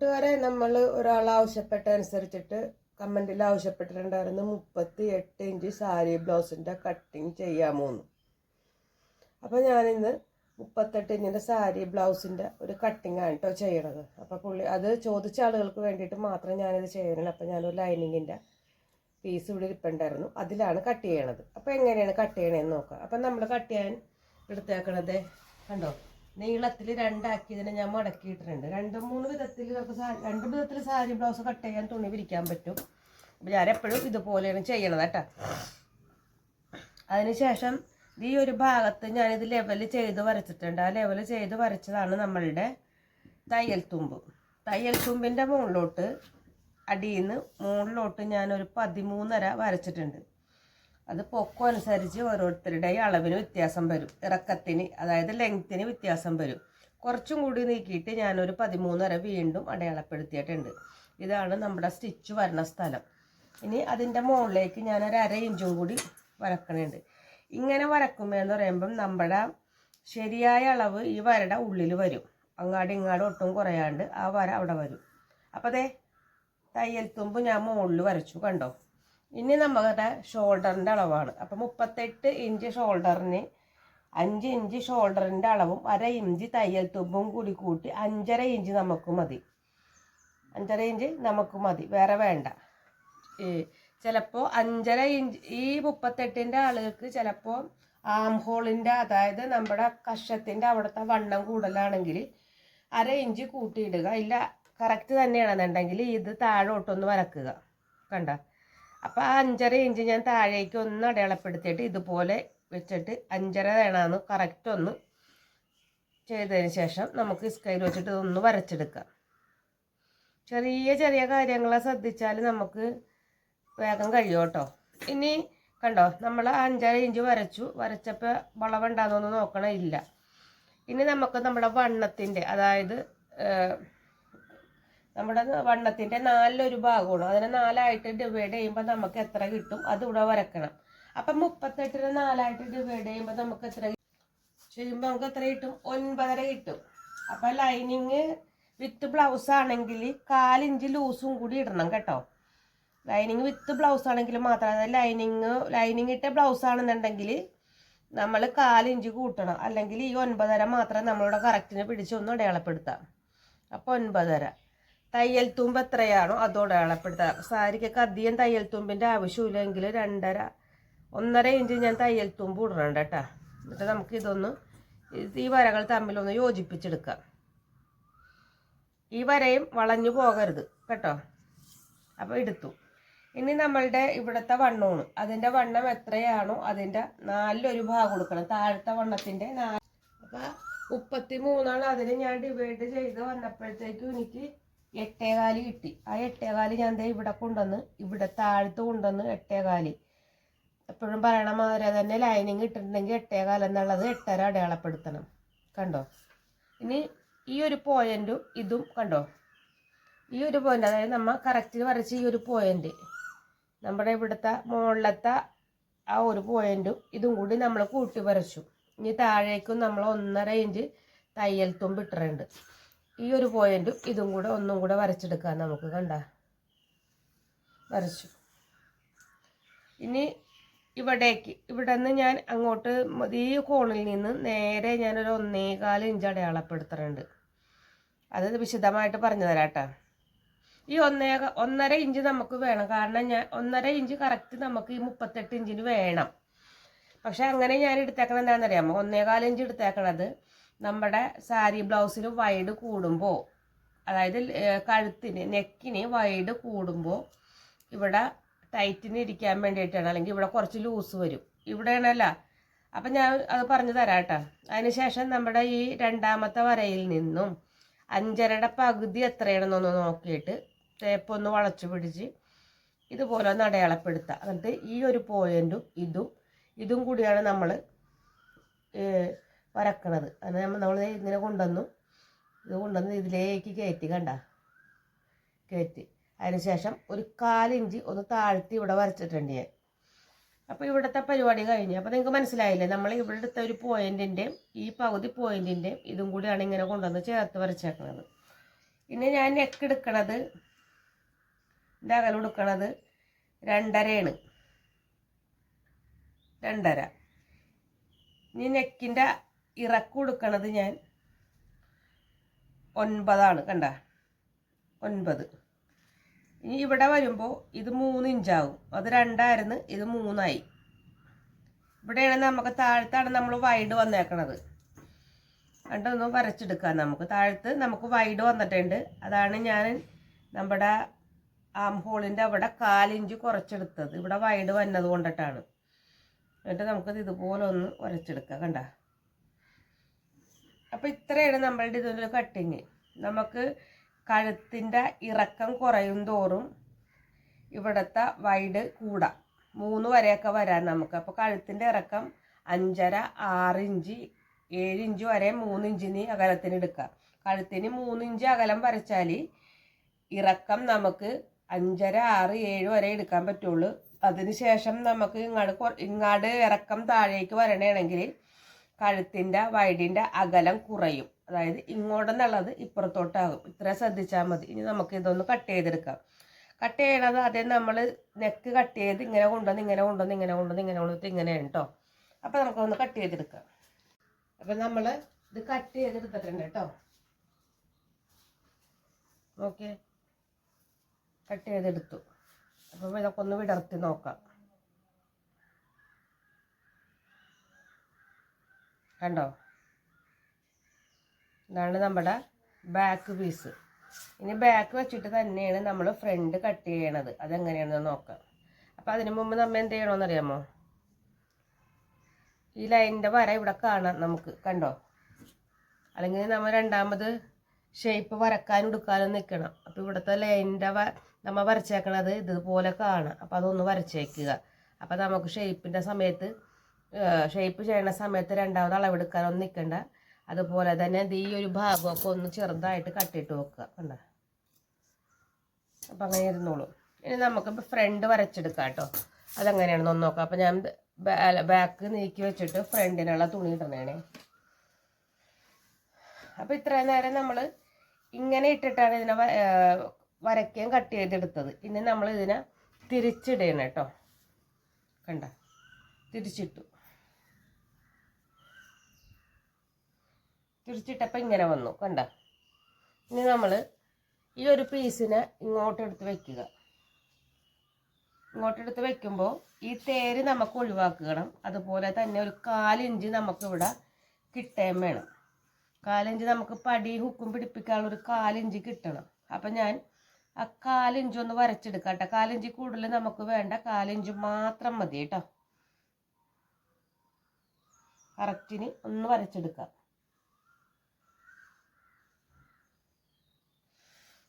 കൂട്ടുകാരെ നമ്മൾ ഒരാൾ ആവശ്യപ്പെട്ട അനുസരിച്ചിട്ട് കമന്റിൽ ആവശ്യപ്പെട്ടിട്ടുണ്ടായിരുന്നു. മുപ്പത്തി എട്ട് ഇഞ്ച് സാരി ബ്ലൗസിന്റെ കട്ടിങ് ചെയ്യാമോ എന്ന് അപ്പോൾ ഞാനിന്ന് മുപ്പത്തെട്ട് ഇഞ്ചിന്റെ സാരി ബ്ലൗസിന്റെ ഒരു കട്ടിങ് ആണ് കേട്ടോ ചെയ്യണത്. അപ്പോൾ പുള്ളി അത് ചോദിച്ച ആളുകൾക്ക് വേണ്ടിയിട്ട് മാത്രം ഞാനിത് ചെയ്യണുള്ളൂ അപ്പോൾ ഞാനൊരു ലൈനിങ്ങിന്റെ പീസ് ഇവിടെ ഇരിപ്പുണ്ടായിരുന്നു. അതിലാണ് കട്ട് ചെയ്യണത്. അപ്പോൾ എങ്ങനെയാണ് കട്ട് ചെയ്യണതെന്ന് നോക്കാം. അപ്പം നമ്മൾ കട്ട് ചെയ്യാൻ എടുത്തേക്കണത് കണ്ടോ? നീളത്തിൽ രണ്ടാക്കിയതിനെ ഞാൻ മടക്കിയിട്ടുണ്ട് രണ്ട് മൂന്ന് വിധത്തിൽ രണ്ട് വിധത്തിൽ സാരി ബ്ലൗസ് കട്ട് ചെയ്യാൻ തുണി വിരിക്കാൻ പറ്റും. അപ്പോൾ ഞാൻ എപ്പോഴും ഇതുപോലെയാണ് ചെയ്യണത് കേട്ടോ. അതിനുശേഷം ഈ ഒരു ഭാഗത്ത് ഞാനിത് ലെവൽ ചെയ്ത് വരച്ചിട്ടുണ്ട്. ആ ലെവൽ ചെയ്ത് വരച്ചതാണ് നമ്മളുടെ തയ്യൽ തുമ്പ്. തയ്യൽ തുമ്പിന്റെ മുകളിലോട്ട് അടിയിൽ നിന്ന് മുകളിലോട്ട് ഞാനൊരു പതിമൂന്നര വരച്ചിട്ടുണ്ട്. അത് പൊക്കം അനുസരിച്ച് ഓരോരുത്തരുടെയും അളവിന് വ്യത്യാസം വരും. ഇറക്കത്തിന് അതായത് ലെങ്ത്തിന് വ്യത്യാസം വരും. കുറച്ചും കൂടി നീക്കിയിട്ട് ഞാനൊരു പതിമൂന്നര വീണ്ടും അടയാളപ്പെടുത്തിയിട്ടുണ്ട്. ഇതാണ് നമ്മുടെ സ്റ്റിച്ച് വരണ സ്ഥലം. ഇനി അതിന്റെ മുകളിലേക്ക് ഞാനൊരു അര ഇഞ്ചും കൂടി വരക്കണുണ്ട്. ഇങ്ങനെ വരക്കുമ്പോൾ എന്ന് പറയുമ്പം നമ്മുടെ ശരിയായ അളവ് ഈ വരയുടെ ഉള്ളിൽ വരും. അങ്ങാടും ഇങ്ങാടും ഒട്ടും കുറയാണ്ട് ആ വര അവിടെ വരും. അപ്പോൾ അതെ തയ്യൽ തുമ്പ് ഞാൻ മുകളിൽ വരച്ചു കണ്ടോ? ഇനി നമ്മുടെ ഷോൾഡറിന്റെ അളവാണ്. അപ്പം മുപ്പത്തെട്ട് ഇഞ്ച് ഷോൾഡറിന് അഞ്ച് ഇഞ്ച് ഷോൾഡറിന്റെ അളവും അര ഇഞ്ച് തയ്യൽ തുമ്പും കൂടി കൂട്ടി അഞ്ചര ഇഞ്ച് നമുക്ക് മതി. അഞ്ചര ഇഞ്ച് നമുക്ക് മതി. വേറെ വേണ്ട. ചിലപ്പോൾ അഞ്ചര ഇഞ്ച് ഈ മുപ്പത്തെട്ടിന്റെ ആളുകൾക്ക് ചിലപ്പോൾ ആം ഹോളിന്റെ അതായത് നമ്മുടെ കഷത്തിന്റെ അവിടുത്തെ വണ്ണം കൂടുതലാണെങ്കിൽ അര ഇഞ്ച് കൂട്ടിയിടുക ഇല്ല കറക്റ്റ് തന്നെയാണെന്നുണ്ടെങ്കിൽ ഇത് താഴോട്ടൊന്ന് വരക്കുക. കണ്ട? അപ്പോൾ ആ അഞ്ചര ഇഞ്ച് ഞാൻ താഴേക്ക് ഒന്ന് അടയാളപ്പെടുത്തിയിട്ട് ഇതുപോലെ വെച്ചിട്ട് അഞ്ചര വേണമെന്ന് കറക്റ്റ് ഒന്ന് ചെയ്തതിന് ശേഷം നമുക്ക് സ്കൈൽ വെച്ചിട്ട് ഒന്ന് വരച്ചെടുക്കാം. ചെറിയ ചെറിയ കാര്യങ്ങളെ ശ്രദ്ധിച്ചാൽ നമുക്ക് വേഗം കഴിയും കേട്ടോ. ഇനി കണ്ടോ നമ്മൾ അഞ്ചര ഇഞ്ച് വരച്ചു. വരച്ചപ്പോൾ വളവുണ്ടാകുന്നൊന്നും നോക്കണമില്ല ഇനി നമുക്ക് നമ്മുടെ വണ്ണത്തിന്റെ അതായത് നമ്മുടെ വണ്ണത്തിന്റെ നാലിലൊരു ഭാഗമാണ് അതിനെ നാലായിട്ട് ഡിവൈഡ് ചെയ്യുമ്പോൾ നമുക്ക് എത്ര കിട്ടും? അത് ഇവിടെ വരക്കണം. അപ്പം മുപ്പത്തെട്ടിന് നാലായിട്ട് ഡിവൈഡ് ചെയ്യുമ്പോൾ നമുക്ക് എത്ര? ചെയ്യുമ്പോൾ നമുക്ക് എത്ര കിട്ടും? ഒൻപതര കിട്ടും. അപ്പം ലൈനിങ് വിത്ത് ബ്ലൗസ് ആണെങ്കിൽ കാലിഞ്ച് ലൂസും കൂടി ഇടണം കേട്ടോ. ലൈനിങ് വിത്ത് ബ്ലൗസ് ആണെങ്കിൽ മാത്രം. അതായത് ലൈനിങ് ലൈനിങ് ഇട്ട ബ്ലൗസ് ആണെന്നുണ്ടെങ്കിൽ നമ്മൾ കാലിഞ്ച് കൂട്ടണം. അല്ലെങ്കിൽ ഈ ഒൻപതര മാത്രം നമ്മളിവിടെ കറക്റ്റിന് പിടിച്ച് ഒന്ന് അടയാളപ്പെടുത്താം. അപ്പോൾ ഒൻപതര. തയ്യൽ തുമ്പ് എത്രയാണോ അതോടെ അളപ്പെടുത്താം. സാരിക്കൊക്കെ അധികം തയ്യൽ തുമ്പിന്റെ ആവശ്യമില്ലെങ്കിൽ രണ്ടര ഒന്നര ഇഞ്ച് ഞാൻ തയ്യൽ തുമ്പ് ഇടണം കേട്ടോ. എന്നിട്ട് നമുക്ക് ഇതൊന്ന് ഈ വരകൾ തമ്മിലൊന്ന് യോജിപ്പിച്ചെടുക്കാം. ഈ വരയും വളഞ്ഞു പോകരുത് കേട്ടോ. അപ്പോൾ എടുത്തു. ഇനി നമ്മളുടെ ഇവിടുത്തെ വണ്ണമാണ്. അതിന്റെ വണ്ണം എത്രയാണോ അതിന്റെ നാലിലൊരു ഭാഗം കൊടുക്കണം. താഴത്തെ വണ്ണത്തിന്റെ നാല്. അപ്പം മുപ്പത്തി മൂന്നാണ് അതിന് ഞാൻ ഡിവൈഡ് ചെയ്ത് വന്നപ്പോഴത്തേക്കും എനിക്ക് എട്ടേകാൽ കിട്ടി. ആ എട്ടേകാൽ ഞാൻ ദേ ഇവിടെ കൊണ്ടുവന്ന് ഇവിടെ താഴത്ത് കൊണ്ടുവന്ന് എട്ടേകാൽ. എപ്പോഴും പറയണ മാതിരി തന്നെ ലൈനിങ് ഇട്ടിട്ടുണ്ടെങ്കിൽ എട്ടേകാൽ എന്നുള്ളത് എട്ടര അടയാളപ്പെടുത്തണം. കണ്ടോ? ഇനി ഈ ഒരു പോയിന്റും ഇതും കണ്ടോ? ഈ ഒരു പോയിന്റ് അതായത് നമ്മൾ കറക്റ്റ് വരച്ച ഈ ഒരു പോയിന്റ് നമ്മുടെ ഇവിടുത്തെ മുകളിലത്തെ ആ ഒരു പോയിന്റും ഇതും കൂടി നമ്മൾ കൂട്ടി വരച്ചു. ഇനി താഴേക്കും നമ്മൾ ഒന്നര ഇഞ്ച് തയ്യൽ തുമ്പ് ഇട്ടിട്ടുണ്ട്. ഈ ഒരു പോയിന്റും ഇതും കൂടെ ഒന്നും കൂടെ വരച്ചെടുക്കാം നമുക്ക് കണ്ട? വരച്ചു. ഇനി ഇവിടേക്ക് ഇവിടെ നിന്ന് ഞാൻ അങ്ങോട്ട് ഈ കോണിൽ നിന്ന് നേരെ ഞാനൊരു ഒന്നേകാൽ ഇഞ്ച് അടയാളപ്പെടുത്തുന്നുണ്ട് അത് വിശദമായിട്ട് പറഞ്ഞു തരാം കേട്ടോ ഈ ഒന്നേ ഒന്നര ഇഞ്ച് നമുക്ക് വേണം. കാരണം ഞാൻ ഒന്നര ഇഞ്ച് കറക്റ്റ് നമുക്ക് ഈ മുപ്പത്തെട്ട് ഇഞ്ചിന് വേണം. പക്ഷെ അങ്ങനെ ഞാൻ എടുത്തേക്കണം എന്താണെന്നറിയാമോ? ഒന്നേകാൽ ഇഞ്ച് എടുത്തേക്കണത് നമ്മുടെ സാരി ബ്ലൗസിന് വൈഡ് കൂടുമ്പോൾ അതായത് കഴുത്തിന് നെക്കിന് വൈഡ് കൂടുമ്പോൾ ഇവിടെ ടൈറ്റിന് ഇരിക്കാൻ വേണ്ടിയിട്ടാണ്. അല്ലെങ്കിൽ ഇവിടെ കുറച്ച് ലൂസ് വരും. ഇവിടെയാണല്ല. അപ്പം ഞാൻ അത് പറഞ്ഞു തരാം കേട്ടോ. അതിനുശേഷം നമ്മുടെ ഈ രണ്ടാമത്തെ വരയിൽ നിന്നും അഞ്ചരയുടെ പകുതി എത്രയാണെന്നൊന്ന് നോക്കിയിട്ട് തേപ്പ് ഒന്ന് വളച്ചു പിടിച്ച് ഇതുപോലെ ഒന്ന് അടയാളപ്പെടുത്തുക. എന്നിട്ട് ഈ ഒരു പോയിന്റും ഇതും ഇതും കൂടിയാണ് നമ്മൾ വരക്കണത്. അത് നമ്മൾ നമ്മൾ ഇങ്ങനെ കൊണ്ടുവന്നു. ഇത് കൊണ്ടുവന്ന് ഇതിലേക്ക് കയറ്റി കണ്ട? കയറ്റി. അതിനുശേഷം ഒരു കാലിഞ്ച് ഒന്ന് താഴ്ത്തി ഇവിടെ വരച്ചിട്ടുണ്ട് ഞാൻ. അപ്പോൾ ഇവിടുത്തെ പരിപാടി കഴിഞ്ഞു. അപ്പോൾ നിങ്ങൾക്ക് മനസ്സിലായില്ലേ? നമ്മൾ ഇവിടുത്തെ ഒരു പോയിന്റിന്റെയും ഈ പകുതി പോയിന്റിന്റെയും ഇതും കൂടിയാണ് ഇങ്ങനെ കൊണ്ടുവന്ന് ചേർത്ത് വരച്ചേക്കുന്നത് ഇനി ഞാൻ നെക്ക് എടുക്കണത് എന്റെ അകലം എടുക്കണത് രണ്ടരയാണ്. രണ്ടര. ഇനി നെക്കിന്റെ ഇറക്കം കൊടുക്കണത് ഞാൻ ഒൻപതാണ് കണ്ട? ഒൻപത്. ഇനി ഇവിടെ വരുമ്പോൾ ഇത് മൂന്ന് ഇഞ്ചാവും. അത് രണ്ടായിരുന്നു ഇത് മൂന്നായി. ഇവിടെയാണ് നമുക്ക് താഴത്താണ് നമ്മൾ വൈഡ് വന്നേക്കണത്. കണ്ടൊന്ന് വരച്ചെടുക്കാം നമുക്ക്. താഴത്ത് നമുക്ക് വൈഡ് വന്നിട്ടുണ്ട്. അതാണ് ഞാൻ നമ്മുടെ ആം ഹോളിന്റെ അവിടെ കാലിഞ്ച് കുറച്ചെടുത്തത്. ഇവിടെ വൈഡ് വന്നത് കൊണ്ടിട്ടാണ്. എന്നിട്ട് നമുക്കത് ഇതുപോലെ ഒന്ന് വരച്ചെടുക്കാം കണ്ട? അപ്പോൾ ഇത്രയാണ് നമ്മളുടെ ഇതിന്റെ കട്ടിങ് നമുക്ക് കഴുത്തിന്റെ ഇറക്കം കുറയും തോറും ഇവിടുത്തെ വൈഡ് കൂടാം. മൂന്ന് വരെയൊക്കെ വരാൻ നമുക്ക്. അപ്പോൾ കഴുത്തിന്റെ ഇറക്കം അഞ്ചര ആറ് ഇഞ്ച് ഏഴ് ഇഞ്ച് വരെ മൂന്ന് ഇഞ്ചിന് അകലത്തിന് എടുക്കാം കഴുത്തിന് മൂന്ന് ഇഞ്ച് അകലം വരച്ചാൽ ഇറക്കം നമുക്ക് അഞ്ചര ആറ് ഏഴ് വരെ എടുക്കാൻ പറ്റുള്ളൂ. അതിനുശേഷം നമുക്ക് ഇങ്ങാട് കൊ- ഇങ്ങാട് ഇറക്കം താഴേക്ക് വരണേണെങ്കിൽ കഴുത്തിന്റെ വൈഡിന്റെ അകലം കുറയും. അതായത് ഇങ്ങോട്ടെന്നുള്ളത് ഇപ്പുറത്തോട്ടാകും. ഇത്ര ശ്രദ്ധിച്ചാൽ മതി. ഇനി നമുക്ക് ഇതൊന്ന് കട്ട് ചെയ്തെടുക്കാം. കട്ട് ചെയ്യണത് ആദ്യം നമ്മൾ നെക്ക് കട്ട് ചെയ്ത് ഇങ്ങനെ കൊണ്ടുവന്ന് ഇങ്ങനെ കൊണ്ടുവന്ന് ഇങ്ങനെ കൊണ്ടുവന്ന് ഇങ്ങനെ കൊണ്ടുവന്ന് ഇങ്ങനെയാണ് കേട്ടോ അപ്പോൾ നമുക്കൊന്ന് കട്ട് ചെയ്തെടുക്കാം. അപ്പം നമ്മൾ ഇത് കട്ട് ചെയ്തെടുത്തിട്ടുണ്ട് കേട്ടോ ഓക്കെ കട്ട് ചെയ്തെടുത്തു. അപ്പം ഇതൊക്കെ ഒന്ന് വിടർത്തി നോക്കാം. കണ്ടോ? ഇതാണ് നമ്മുടെ ബാക്ക് പീസ് ഇനി ബാക്ക് വെച്ചിട്ട് തന്നെയാണ് നമ്മൾ ഫ്രണ്ട് കട്ട് ചെയ്യണത്. അതെങ്ങനെയാണെന്ന് നോക്കാം. അപ്പം അതിന് മുമ്പ് നമ്മൾ എന്ത് ചെയ്യണമെന്നറിയാമോ ഈ ലൈനിന്റെ വര ഇവിടെ കാണാം നമുക്ക്. കണ്ടോ? അല്ലെങ്കിൽ നമ്മൾ രണ്ടാമത് ഷേപ്പ് വരക്കാൻ എടുക്കാനും നിൽക്കണം അപ്പോൾ ഇവിടുത്തെ ലൈനിന്റെ നമ്മൾ വരച്ചേക്കണത് ഇതുപോലെ കാണാം. അപ്പോൾ അതൊന്ന് വരച്ചേക്കുക. അപ്പോൾ നമുക്ക് ഷേപ്പിന്റെ സമയത്ത് ഷേപ്പ് ചെയ്യണ സമയത്ത് രണ്ടാമത് അളവെടുക്കാനൊന്നും നിൽക്കണ്ട അതുപോലെ തന്നെ ഈ ഒരു ഭാഗമൊക്കെ ഒന്ന് ചെറുതായിട്ട് കട്ടിട്ട് വെക്കുക കണ്ട? അപ്പം അങ്ങനെ ഇരുന്നോളൂ. ഇനി നമുക്കിപ്പോൾ ഫ്രണ്ട് വരച്ചെടുക്കാം കേട്ടോ. അതെങ്ങനെയാണെന്ന് ഒന്ന് നോക്കാം. അപ്പം ഞാൻ ബാക്ക് നീക്കി വെച്ചിട്ട് ഫ്രണ്ടിനുള്ള തുണി ഇടണേണേ അപ്പം ഇത്രയും നേരം നമ്മൾ ഇങ്ങനെ ഇട്ടിട്ടാണ് ഇതിനെ വരയ്ക്കുകയും കട്ട് ചെയ്തെടുത്തത്. ഇനി നമ്മൾ ഇതിനെ തിരിച്ചിടണം കേട്ടോ. കണ്ട? തിരിച്ചിട്ടു. തിരിച്ചിട്ടപ്പോൾ ഇങ്ങനെ വന്നു കണ്ട? ഇനി നമ്മൾ ഈ ഒരു പീസിനെ ഇങ്ങോട്ടെടുത്ത് വയ്ക്കുക ഇങ്ങോട്ടെടുത്ത് വയ്ക്കുമ്പോൾ ഈ തേര് നമുക്ക് ഒഴിവാക്കണം. അതുപോലെ തന്നെ ഒരു കാലിഞ്ച് നമുക്കിവിടെ കിട്ടേം വേണം. കാലിഞ്ച് നമുക്ക് പടി ഹുക്കും പിടിപ്പിക്കാനുള്ള ഒരു കാലിഞ്ച് കിട്ടണം. അപ്പം ഞാൻ ആ കാലിഞ്ച് ഒന്ന് വരച്ചെടുക്കാം കേട്ടോ. കാലിഞ്ച് കൂടുതൽ നമുക്ക് വേണ്ട. കാലിഞ്ച് മാത്രം മതി കേട്ടോ. കറക്റ്റിന് ഒന്ന് വരച്ചെടുക്കാം.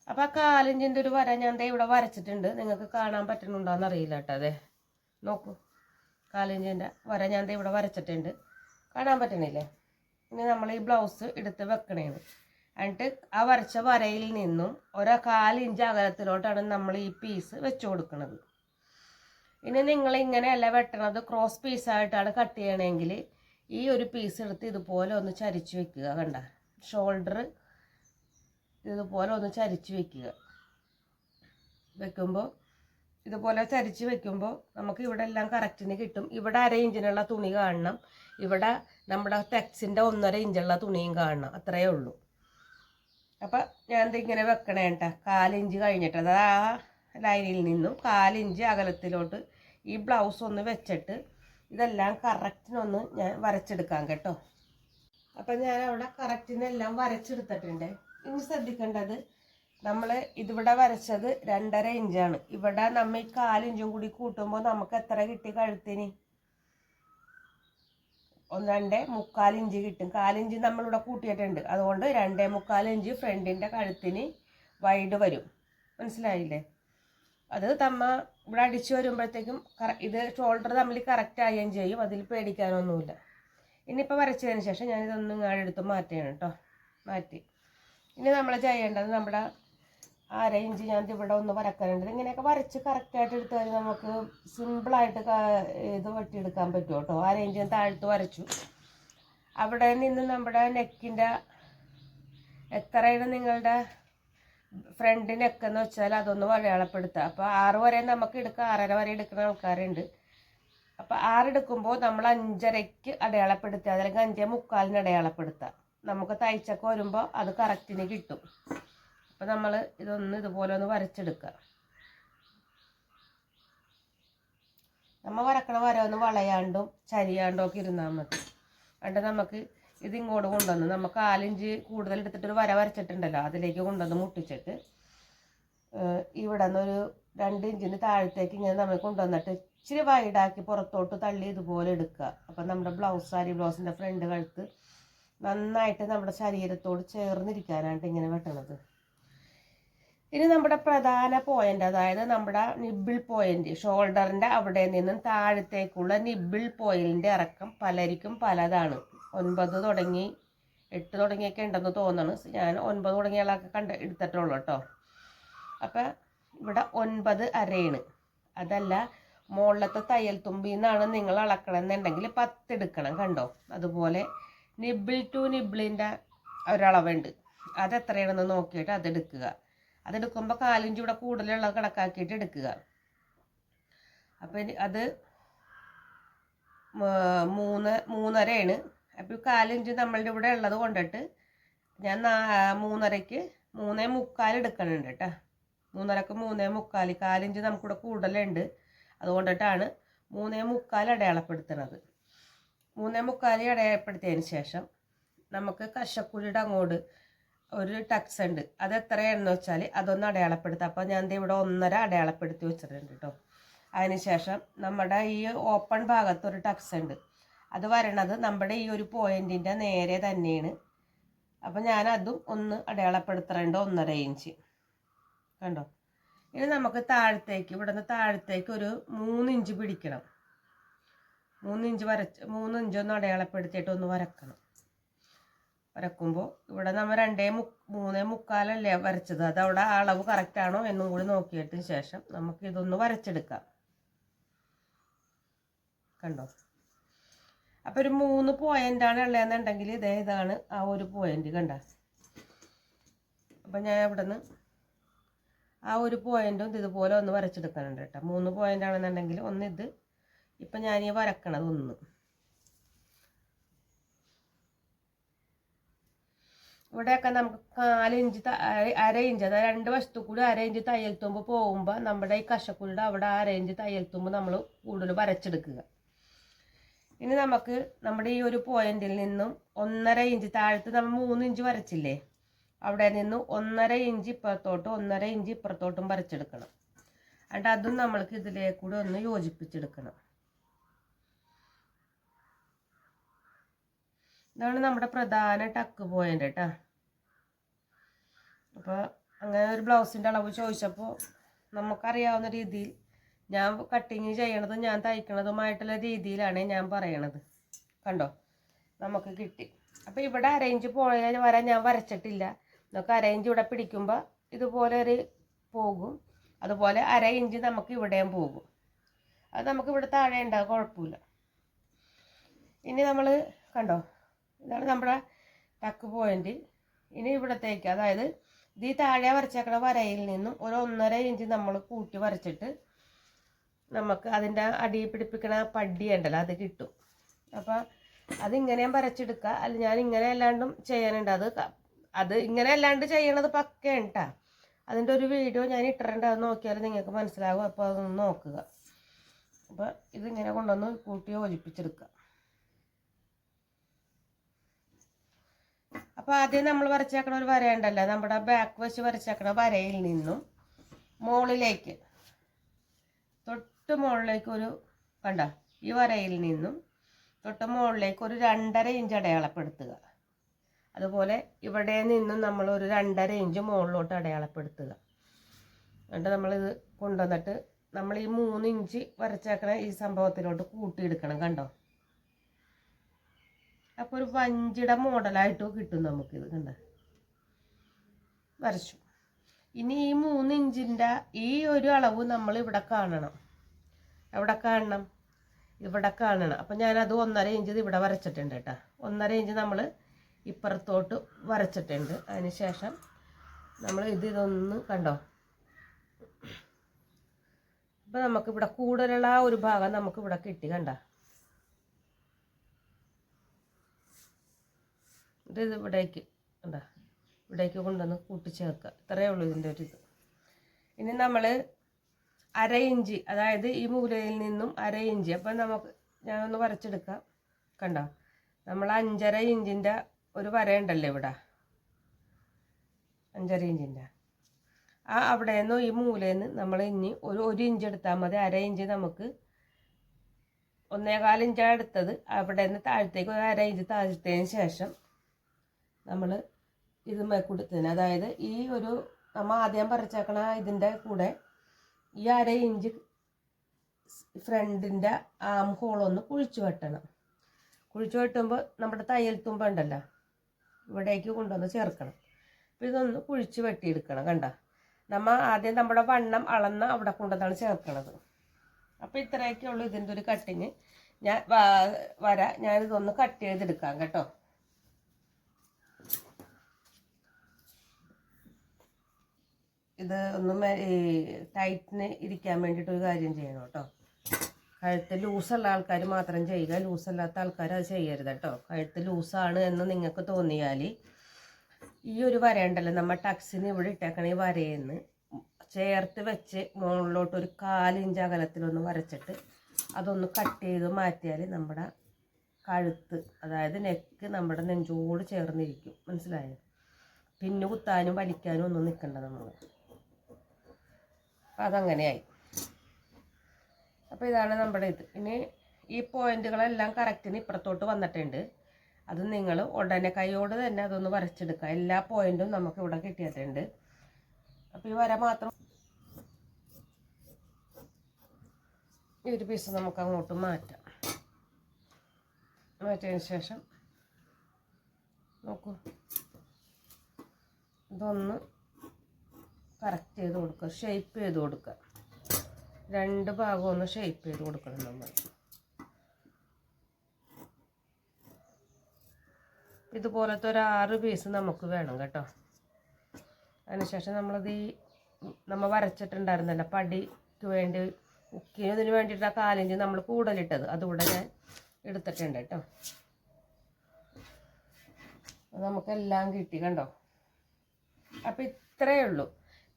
അപ്പം ആ കാലിഞ്ചിന്റെ ഒരു വര ഞാൻ ദേ ഇവിടെ വരച്ചിട്ടുണ്ട്. നിങ്ങൾക്ക് കാണാൻ പറ്റുന്നുണ്ടോന്ന് അറിയില്ല കേട്ടോ അതെ നോക്കൂ. കാലിഞ്ചിന്റെ വര ഞാൻ ദേ ഇവിടെ വരച്ചിട്ടുണ്ട്. കാണാൻ പറ്റണില്ലേ ഇനി നമ്മൾ ഈ ബ്ലൗസ് എടുത്ത് വെക്കണേന്ന് എന്നിട്ട് ആ വരച്ച വരയിൽ നിന്നും ഒരു കാലിഞ്ച് അകലത്തിലോട്ടാണ് നമ്മൾ ഈ പീസ് വെച്ചു കൊടുക്കുന്നത് ഇനി നിങ്ങൾ ഇങ്ങനെയല്ല വെട്ടണത് ക്രോസ് പീസായിട്ടാണ് കട്ട് ചെയ്യണമെങ്കിൽ ഈ ഒരു പീസ് എടുത്ത് ഇതുപോലെ ഒന്ന് ചരിച്ചു വെക്കുക കണ്ട. ഷോൾഡർ ഇതുപോലെ ഒന്ന് ചരിച്ച് വെക്കുക. വെക്കുമ്പോൾ ഇതുപോലെ ചരിച്ച് വെക്കുമ്പോൾ നമുക്ക് ഇവിടെ എല്ലാം കറക്റ്റിന് കിട്ടും. ഇവിടെ അര ഇഞ്ചിനുള്ള തുണി കാണണം. ഇവിടെ നമ്മുടെ ടെക്സിന്റെ ഒന്നര ഇഞ്ചുള്ള തുണിയും കാണണം. അത്രയേ ഉള്ളൂ. അപ്പം ഞാൻ ഇങ്ങനെ വെക്കണേ കേട്ടോ കാലിഞ്ച് കഴിഞ്ഞിട്ട് അത് ആ ലൈനിൽ നിന്നും കാലിഞ്ച് അകലത്തിലോട്ട് ഈ ബ്ലൗസ് ഒന്ന് വെച്ചിട്ട് ഇതെല്ലാം കറക്റ്റിനൊന്ന് ഞാൻ വരച്ചെടുക്കാം കേട്ടോ. അപ്പം ഞാൻ അവിടെ കറക്റ്റിനെല്ലാം വരച്ചെടുത്തിട്ടുണ്ട്. ഇനി ശ്രദ്ധിക്കേണ്ടത് നമ്മൾ ഇതിവിടെ വരച്ചത് രണ്ടര ഇഞ്ചാണ്. ഇവിടെ നമ്മൾ ഈ കാലിഞ്ചും കൂടി കൂട്ടുമ്പോൾ നമുക്ക് എത്ര കിട്ടി കഴുത്തിന്? ഒന്ന് രണ്ടേ മുക്കാൽ ഇഞ്ച് കിട്ടും. കാലിഞ്ച് നമ്മളിവിടെ കൂട്ടിയിട്ടുണ്ട്. അതുകൊണ്ട് രണ്ടേ മുക്കാൽ ഇഞ്ച് ഫ്രണ്ടിന്റെ കഴുത്തിന് വൈഡ് വരും. മനസ്സിലായില്ലേ? അത് തമ്മ ഇവിടെ അടിച്ചു വരുമ്പോഴത്തേക്കും ഇത് ഷോൾഡർ തമ്മിൽ കറക്റ്റ് ആവുകയും ചെയ്യും. അതിൽ പേടിക്കാനൊന്നുമില്ല. ഇനിയിപ്പോൾ വരച്ചതിന് ശേഷം ഞാനിതൊന്നും ഇങ്ങോട്ട് എടുത്ത് മാറ്റുകയാണ് കേട്ടോ. മാറ്റി. ഇനി നമ്മൾ ചെയ്യേണ്ടത് നമ്മുടെ അര ഇഞ്ച് ഞാൻ ഇവിടെ ഒന്ന് വരക്കലുണ്ട്. ഇങ്ങനെയൊക്കെ വരച്ച് കറക്റ്റായിട്ട് എടുത്താൽ നമുക്ക് സിമ്പിളായിട്ട് ഇത് വെട്ടിയെടുക്കാൻ പറ്റും കേട്ടോ. അര ഇഞ്ച് ഞാൻ താഴ്ത്ത് വരച്ചു. അവിടെ നിന്ന് നമ്മുടെ നെക്കിന്റെ എത്രയാണ് നിങ്ങളുടെ ഫ്രണ്ട് നെക്ക് എന്ന് വെച്ചാൽ അതൊന്ന് മലയാളപ്പെടുത്തുക അപ്പോൾ ആറ് വരെ നമുക്ക് എടുക്കുക ആറര വരെ എടുക്കുന്ന ആൾക്കാരുണ്ട്. അപ്പോൾ ആറെടുക്കുമ്പോൾ നമ്മൾ അഞ്ചരയ്ക്ക് അടയാളപ്പെടുത്തുക അല്ലെങ്കിൽ അഞ്ചേ മുക്കാലിന് അടയാളപ്പെടുത്തുക നമുക്ക് തയ്ച്ചൊക്കെ വരുമ്പോൾ അത് കറക്റ്റിന് കിട്ടും. അപ്പോൾ നമ്മൾ ഇതൊന്ന് ഇതുപോലെ ഒന്ന് വരച്ചെടുക്കുക. നമ്മൾ വരക്കണ വര ഒന്ന് വളയാണ്ടും ചരിയാണ്ടും ഒക്കെ ഇരുന്നാൽ മതി. എന്നിട്ട് നമുക്ക് ഇത് ഇങ്ങോട്ട് കൊണ്ടുവന്ന് നമുക്ക് ആലിഞ്ച് കൂടുതൽ എടുത്തിട്ടൊരു വര വരച്ചിട്ടുണ്ടല്ലോ അതിലേക്ക് കൊണ്ടുവന്ന് മുട്ടിച്ചിട്ട് ഇവിടെ നിന്നൊരു രണ്ട് ഇഞ്ചിന് താഴത്തേക്ക് ഇങ്ങനെ നമ്മൾ കൊണ്ടുവന്നിട്ട് ഇച്ചിരി വൈഡാക്കി പുറത്തോട്ട് തള്ളി ഇതുപോലെ എടുക്കുക. അപ്പം നമ്മുടെ ബ്ലൗസ് സാരി ബ്ലൗസിന്റെ ഫ്രണ്ട് കഴുത്ത് നന്നായിട്ട് നമ്മുടെ ശരീരത്തോട് ചേർന്നിരിക്കാനായിട്ട് ഇങ്ങനെ വെട്ടണത്. ഇനി നമ്മുടെ പ്രധാന പോയിന്റ് അതായത് നമ്മുടെ നിബിൾ പോയിന്റ് ഷോൾഡറിന്റെ അവിടെ നിന്നും താഴത്തേക്കുള്ള നിബിൾ പോയിന്റിന്റെ ഇറക്കം പലരിക്കും പലതാണ്. ഒൻപത് തുടങ്ങി എട്ട് തുടങ്ങിയൊക്കെ ഉണ്ടെന്ന് തോന്നണം. ഞാൻ ഒൻപത് തുടങ്ങിയാളൊക്കെ കണ്ട് എടുത്തിട്ടുള്ളൂ കേട്ടോ. അപ്പം ഇവിടെ ഒൻപത് അരയാണ്. അതല്ല മുകളിലത്തെ തയ്യൽ തുമ്പിൽ നിന്നാണ് നിങ്ങൾ അളക്കണമെന്നുണ്ടെങ്കിൽ പത്ത് എടുക്കണം കണ്ടോ? അതുപോലെ നിബിൾ ടു നിബിളിന്റെ ഒരളവുണ്ട്. അത് എത്രയാണെന്ന് നോക്കിയിട്ട് അതെടുക്കുക. അതെടുക്കുമ്പോൾ കാലിഞ്ച് ഇവിടെ കൂടുതലുള്ളത് കണക്കാക്കിയിട്ട് എടുക്കുക. അപ്പം അത് മൂന്ന് മൂന്നരയാണ്. അപ്പോൾ കാലിഞ്ച് നമ്മളുടെ ഇവിടെ ഉള്ളത് കൊണ്ടിട്ട് ഞാൻ മൂന്നരയ്ക്ക് മൂന്നേ മുക്കാൽ എടുക്കണുണ്ട് കേട്ടോ. മൂന്നരക്ക് മൂന്നേ മുക്കാൽ. കാലിഞ്ച് നമുക്കിവിടെ കൂടുതലുണ്ട്. അതുകൊണ്ടിട്ടാണ് മൂന്നേ മുക്കാൽ അടയാളപ്പെടുത്തുന്നത്. മൂന്നേ മുക്കാൽ അടയാളപ്പെടുത്തിയതിന് ശേഷം നമുക്ക് കശക്കുഴിയുടെ അങ്ങോട്ട് ഒരു ടക്സ് ഉണ്ട്. അത് എത്രയാണെന്ന് വെച്ചാൽ അതൊന്ന് അടയാളപ്പെടുത്താം. അപ്പോൾ ഞാൻ ഇവിടെ ഒന്നര അടയാളപ്പെടുത്തി വെച്ചിട്ടുണ്ട് കേട്ടോ അതിനുശേഷം നമ്മുടെ ഈ ഓപ്പൺ ഭാഗത്ത് ഒരു ടക്സ് ഉണ്ട്. അത് വരണത് നമ്മുടെ ഈ ഒരു പോയിന്റിന്റെ നേരെ തന്നെയാണ്. അപ്പം ഞാൻ അതും ഒന്ന് അടയാളപ്പെടുത്തുന്നുണ്ട് ഒന്നര ഇഞ്ച്. കണ്ടോ? ഇനി നമുക്ക് താഴത്തേക്ക് ഇവിടെ നിന്ന് താഴത്തേക്ക് ഒരു മൂന്ന് ഇഞ്ച് പിടിക്കണം. മൂന്ന് ഇഞ്ച് വരച്ച് മൂന്നിഞ്ചൊന്ന് അടയാളപ്പെടുത്തിയിട്ട് ഒന്ന് വരക്കണം. വരക്കുമ്പോൾ ഇവിടെ നമ്മൾ രണ്ടേ മു മൂന്നേ മുക്കാലല്ലേ വരച്ചത്. അത് അവിടെ അളവ് കറക്റ്റ് ആണോ എന്നും കൂടി നോക്കിയതിന് ശേഷം നമുക്ക് ഇതൊന്ന് വരച്ചെടുക്കാം. കണ്ടോ? അപ്പോൾ ഒരു മൂന്ന് ആണ് ഉള്ളതെന്നുണ്ടെങ്കിൽ ഇതേ ഇതാണ് ആ ഒരു പോയിന്റ് കണ്ട? അപ്പം ഞാൻ ഇവിടെ നിന്ന് ആ ഒരു പോയിന്റും ഇതുപോലെ ഒന്ന് വരച്ചെടുക്കാനുണ്ട് കേട്ടോ. മൂന്ന് പോയിന്റ് ആണെന്നുണ്ടെങ്കിൽ ഒന്ന് ഇത് ഇപ്പം ഞാൻ ഈ വരക്കണത് ഒന്ന്. ഇവിടെയൊക്കെ നമുക്ക് കാലിഞ്ച് അര- ഇഞ്ച് അതായത് രണ്ട് വശത്തു കൂടി അര ഇഞ്ച് തയ്യൽ തുമ്പ് പോകുമ്പോൾ നമ്മുടെ ഈ കശക്കുഴിയുടെ അവിടെ അര ഇഞ്ച് തയ്യൽ തുമ്പ് നമ്മൾ കൂടുതൽ വരച്ചെടുക്കുക. ഇനി നമുക്ക് നമ്മുടെ ഈ ഒരു പോയിന്റിൽ നിന്നും ഒന്നര ഇഞ്ച് താഴത്ത് നമ്മൾ മൂന്ന് ഇഞ്ച് വരച്ചില്ലേ? അവിടെ നിന്ന് ഒന്നര ഇഞ്ച് ഇപ്പുറത്തോട്ടും ഒന്നര ഇഞ്ച് ഇപ്പുറത്തോട്ടും വരച്ചെടുക്കണം. എന്നിട്ട് അതും നമ്മൾക്ക് ഇതിലേക്കൂടെ ഒന്ന് യോജിപ്പിച്ചെടുക്കണം. ഇതാണ് നമ്മുടെ പ്രധാന ടക്ക് പോയിന്റ് കേട്ടോ അപ്പോൾ അങ്ങനെ ഒരു ബ്ലൗസിന്റെ അളവ് ചോദിച്ചപ്പോൾ നമുക്കറിയാവുന്ന രീതിയിൽ ഞാൻ കട്ടിങ് ചെയ്യണതും ഞാൻ തയ്ക്കണതുമായിട്ടുള്ള രീതിയിലാണ് ഞാൻ പറയണത്. കണ്ടോ? നമുക്ക് കിട്ടി. അപ്പോൾ ഇവിടെ അരയിഞ്ച് പോയാൽ വരാൻ ഞാൻ വരച്ചിട്ടില്ല. നമുക്ക് അരയിഞ്ച് ഇവിടെ പിടിക്കുമ്പോൾ ഇതുപോലെ ഒരു പോകും. അതുപോലെ അര ഇഞ്ച് നമുക്ക് ഇവിടെയും പോകും. അത് നമുക്ക് ഇവിടെ താഴെ ഉണ്ടാകും കുഴപ്പമില്ല. ഇനി നമ്മൾ കണ്ടോ? ഇതാണ് നമ്മുടെ ടക്ക് പോയിന്റ് ഇനി ഇവിടത്തേക്ക് അതായത് ഇത് ഈ താഴെ വരച്ചേക്കണ വരയിൽ നിന്നും ഒരു ഒന്നര ഇഞ്ച് നമ്മൾ കൂട്ടി വരച്ചിട്ട് നമുക്ക് അതിന്റെ അടിയിൽ പിടിപ്പിക്കണ പടി ഉണ്ടല്ലോ അത് കിട്ടും. അപ്പം അതിങ്ങനെയും വരച്ചെടുക്കുക. അല്ല ഞാൻ ഇങ്ങനെ അല്ലാണ്ടും ചെയ്യാനുണ്ട് അത് അത് ഇങ്ങനെ അല്ലാണ്ട് ചെയ്യണത് പക്കയാണ് കേട്ടോ. അതിന്റെ ഒരു വീഡിയോ ഞാൻ ഇട്ടിട്ടുണ്ട്. അത് നോക്കിയാൽ നിങ്ങൾക്ക് മനസ്സിലാകും അപ്പോൾ അതൊന്ന് നോക്കുക. അപ്പോൾ ഇതിങ്ങനെ കൊണ്ടുവന്ന് കൂട്ടി യോജിപ്പിച്ചെടുക്കുക. അപ്പോൾ ആദ്യം നമ്മൾ വരച്ചേക്കണ ഒരു വരയുണ്ടല്ലോ. നമ്മുടെ ബാക്ക് വശം വരച്ചേക്കണ വരയിൽ നിന്നും മുകളിലേക്ക് തൊട്ട് മുകളിലേക്ക് ഒരു കണ്ട? ഈ വരയിൽ നിന്നും തൊട്ട് മുകളിലേക്ക് ഒരു രണ്ടര ഇഞ്ച് അടയാളപ്പെടുത്തുക. അതുപോലെ ഇവിടെ നിന്നും നമ്മൾ ഒരു രണ്ടര ഇഞ്ച് മുകളിലോട്ട് അടയാളപ്പെടുത്തുക. എന്നിട്ട് നമ്മളിത് കൊണ്ടുവന്നിട്ട് നമ്മൾ ഈ മൂന്ന് ഇഞ്ച് വരച്ചേക്കണ ഈ സംഭവത്തിലോട്ട് കൂട്ടിയെടുക്കണം കണ്ടോ? അപ്പോൾ ഒരു വഞ്ചിയുടെ മോഡലായിട്ടോ കിട്ടും ഇത് കണ്ട? വരച്ചു. ഇനി ഈ മൂന്ന് ഇഞ്ചിന്റെ ഈ ഒരു അളവ് നമ്മൾ ഇവിടെ കാണണം. എവിടെ കാണണം? ഇവിടെ കാണണം. അപ്പം ഞാനത് ഒന്നര ഇഞ്ച് ഇവിടെ വരച്ചിട്ടുണ്ട് കേട്ടോ. ഒന്നര ഇഞ്ച് നമ്മൾ ഇപ്പുറത്തോട്ട് വരച്ചിട്ടുണ്ട്. അതിനുശേഷം നമ്മൾ ഇത് ഇതൊന്ന് കണ്ടോ? അപ്പം നമുക്കിവിടെ കൂടുതലുള്ള ആ ഒരു ഭാഗം നമുക്കിവിടെ കിട്ടി കണ്ട? ഇത് ഇത് ഇവിടേക്ക് കണ്ട? ഇവിടേക്ക് കൊണ്ടുവന്ന് കൂട്ടിച്ചേർക്കുക. ഇത്രയേ ഉള്ളൂ ഇതിന്റെ ഒരു ഇത്. ഇനി നമ്മൾ അര ഇഞ്ച് അതായത് ഈ മൂലയിൽ നിന്നും അര ഇഞ്ച്. അപ്പം നമുക്ക് ഞാനൊന്ന് വരച്ചെടുക്കാം. കണ്ടോ? നമ്മൾ അഞ്ചര ഇഞ്ചിന്റെ ഒരു വരയുണ്ടല്ലോ ഇവിടെ. അഞ്ചര ഇഞ്ചിന്റെ. ആ അവിടെ നിന്ന് ഈ മൂലയിൽ നിന്ന് നമ്മൾ ഇനി ഒരു ഒരു ഇഞ്ച് എടുത്താൽ മതി. അര ഇഞ്ച് നമുക്ക് ഒന്നേകാൽ ഇഞ്ചാണ് എടുത്തത്. അവിടെ നിന്ന് താഴത്തേക്ക് ഒരു അര ഇഞ്ച് താഴ്ത്തതിന് ശേഷം നമ്മൾ ഇത് കൊടുത്തതിന്. അതായത് ഈ ഒരു നമ്മൾ ആദ്യം പറിച്ചേക്കണ ഇതിന്റെ കൂടെ ഈ അര ഇഞ്ച് ഫ്രണ്ടിന്റെ ആം ഹോളൊന്ന് കുഴിച്ചു വെട്ടണം. കുഴിച്ചു വെട്ടുമ്പോൾ നമ്മുടെ തയ്യൽ തുമ്പ ഉണ്ടല്ലോ ഇവിടേക്ക് കൊണ്ടുവന്ന് ചേർക്കണം. അപ്പോൾ ഇതൊന്ന് കുഴിച്ച് വെട്ടിയെടുക്കണം കണ്ട? നമ്മൾ ആദ്യം നമ്മുടെ വണ്ണം അളന്ന് അവിടെ കൊണ്ടുവന്നാണ് ചേർക്കണത്. അപ്പോൾ ഇത്രയൊക്കെ ഉള്ളൂ ഇതിന്റെ ഒരു കട്ടിങ് ഞാൻ വര. ഞാനിതൊന്ന് കട്ട് ചെയ്തെടുക്കാം കേട്ടോ. ഇത് ഒന്ന് ടൈറ്റിന് ഇരിക്കാൻ വേണ്ടിയിട്ട് ഒരു കാര്യം ചെയ്യണം കേട്ടോ. കഴുത്ത് ലൂസുള്ള ആൾക്കാർ മാത്രം ചെയ്യുക. ലൂസല്ലാത്ത ആൾക്കാർ അത് ചെയ്യരുത് കേട്ടോ. കഴുത്ത് ലൂസാണ് എന്ന് നിങ്ങൾക്ക് തോന്നിയാൽ ഈ ഒരു വരയുണ്ടല്ലോ നമ്മൾ ടക്സിന് ഇവിടെ ഇട്ടേക്കണ ഈ വരയെന്ന് ചേർത്ത് വെച്ച് മുകളിലോട്ട് ഒരു കാലിഞ്ച് അകലത്തിലൊന്ന് വരച്ചിട്ട് അതൊന്ന് കട്ട് ചെയ്ത് മാറ്റിയാൽ നമ്മുടെ കഴുത്ത് അതായത് നെക്ക് നമ്മുടെ നെഞ്ചോട് ചേർന്നിരിക്കും. മനസ്സിലായോ? പിന്നെ കുത്താനും വലിക്കാനും ഒന്നും നിൽക്കണ്ട നമ്മൾ അതങ്ങനെയായി. അപ്പോൾ ഇതാണ് നമ്മുടെ ഇത്. ഇനി ഈ പോയിന്റുകളെല്ലാം കറക്റ്റിന് ഇപ്പുറത്തോട്ട് വന്നിട്ടുണ്ട്. അത് നിങ്ങൾ ഉടനെ കൈയോട് തന്നെ അതൊന്ന് വരച്ചെടുക്കുക. എല്ലാ പോയിന്റും നമുക്ക് ഇവിടെ കിട്ടിയിട്ടുണ്ട്. അപ്പോൾ ഈ വര മാത്രം ഈ ഒരു പീസ് നമുക്ക് അങ്ങോട്ട് മാറ്റാം. മാറ്റിയതിന് ശേഷം നോക്കൂ. ഇതൊന്ന് കറക്റ്റ് ചെയ്ത് കൊടുക്കുക ഷേപ്പ് ചെയ്ത് കൊടുക്കുക. രണ്ട് ഭാഗം ഒന്ന് ഷേപ്പ് ചെയ്ത് കൊടുക്കണം നമ്മൾ. ഇതുപോലത്തെ ഒരു ആറ് പീസ് നമുക്ക് വേണം കേട്ടോ. അതിനുശേഷം നമ്മളത് ഈ നമ്മൾ വരച്ചിട്ടുണ്ടായിരുന്നല്ലോ പടിക്ക് വേണ്ടി ഉക്കിന് ഇതിന് വേണ്ടിയിട്ട് ആ കാലിഞ്ച് നമ്മൾ കൂടുതലിട്ടത് അതുകൂടെ ഞാൻ എടുത്തിട്ടുണ്ട് കേട്ടോ. നമുക്കെല്ലാം കിട്ടി കണ്ടോ? അപ്പം ഇത്രയേ ഉള്ളൂ.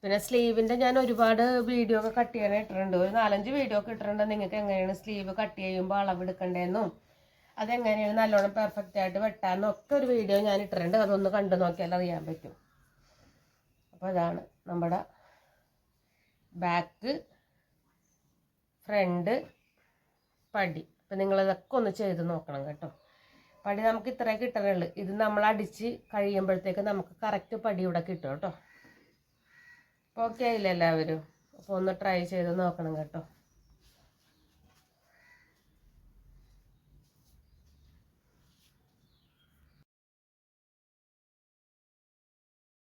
പിന്നെ സ്ലീവിന്റെ ഞാൻ ഒരുപാട് വീഡിയോ ഒക്കെ കട്ട് ചെയ്യാൻ ഇട്ടിട്ടുണ്ട്. ഒരു നാലഞ്ച് വീഡിയോ ഒക്കെ ഇട്ടിട്ടുണ്ട്. നിങ്ങൾക്ക് എങ്ങനെയാണ് സ്ലീവ് കട്ട് ചെയ്യുമ്പോൾ അളവെടുക്കേണ്ടതെന്നും അതെങ്ങനെയാണ് നല്ലോണം പെർഫെക്റ്റ് ആയിട്ട് വെട്ടാമെന്നും ഒക്കെ ഒരു വീഡിയോ ഞാൻ ഇട്ടിട്ടുണ്ട്. അതൊന്ന് കണ്ടു നോക്കിയാൽ അറിയാൻ പറ്റും. അപ്പോൾ ഇതാണ് നമ്മുടെ ബാക്ക് ഫ്രണ്ട് പടി. അപ്പം നിങ്ങളിതൊക്കെ ഒന്ന് ചെയ്ത് നോക്കണം കേട്ടോ. പടി നമുക്ക് ഇത്രേ കിട്ടണുള്ളൂ. ഇത് നമ്മൾ അടിച്ച് കഴിയുമ്പോഴത്തേക്ക് നമുക്ക് കറക്റ്റ് പടി ഇവിടെ കിട്ടും കേട്ടോ. ഓക്കെ ആയില്ല എല്ലാവരും? അപ്പോൾ ഒന്ന് ട്രൈ ചെയ്ത് നോക്കണം കേട്ടോ.